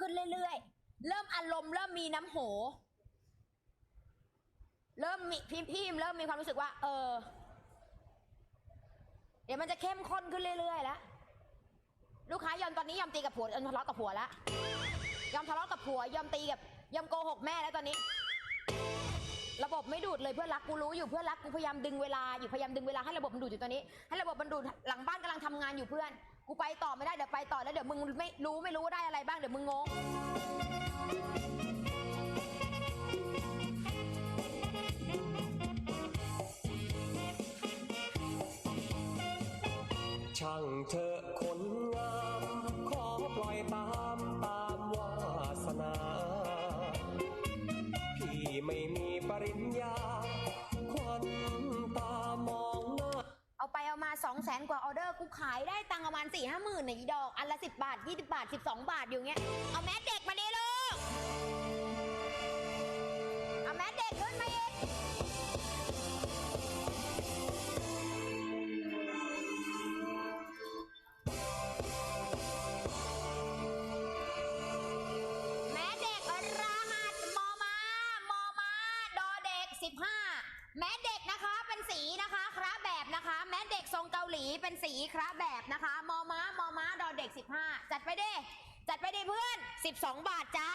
ขึ้นเรื่อยๆ เริ่มอารมณ์เริ่มมีน้ำโห เริ่มมีพิมพิมเริ่มมีความรู้สึกว่า เออ เดี๋ยวมันจะเข้มข้นขึ้นเรื่อยๆแล้วลูกค้ายอมตอนนี้ยอมตีกับผัวยอมทะเลาะกับผัวแล้วยอมทะเลาะกับผัวยอมตีกับยอมโกหกแม่แล้วตอนนี้ ระบบไม่ดูดเลยเพื่อนรักกูรู้อยู่เพื่อนรักกูพยายามดึงเวลาอยู่พยายามดึงเวลาให้ระบบมันดูดอยู่ตอนนี้ ให้ระบบมันดูดหลังบ้านกำลังทำงานอยู่เพื่อน กูไปต่อไม่ได้เดี๋ยวไปต่อแล้วเดี๋ยวมึงไม่รู้ไม่รู้ว่าได้อะไรบ้างเดี๋ยวมึงงง ช่างเธอคนงาม ขอปล่อยตามตามวาสนา พี่ไม่มี อามาสองแสนกว่าออเดอร์กูขายได้ตังค์ประมาณสี่ห้าหมื่นเนี่ยอีดอก อันละสิบบาทยี่สิบาทสิบสองบาทอยู่เงี้ย เอาแมสเด็กมาดิลูก เอาแมสเด็กขึ้นมาอีก แม่เด็กรหัสมอมามอมาดอเด็ก 15 แม่เด็กนะคะเป็นสีนะคะ คระแบบนะคะ แม่เด็กทรงเกา หลีเป็นสีคระแบบนะคะ มอมามอมาดอเด็ก 15 จัดไปดิจัดไปดิเพื่อน 12 บาทจ้า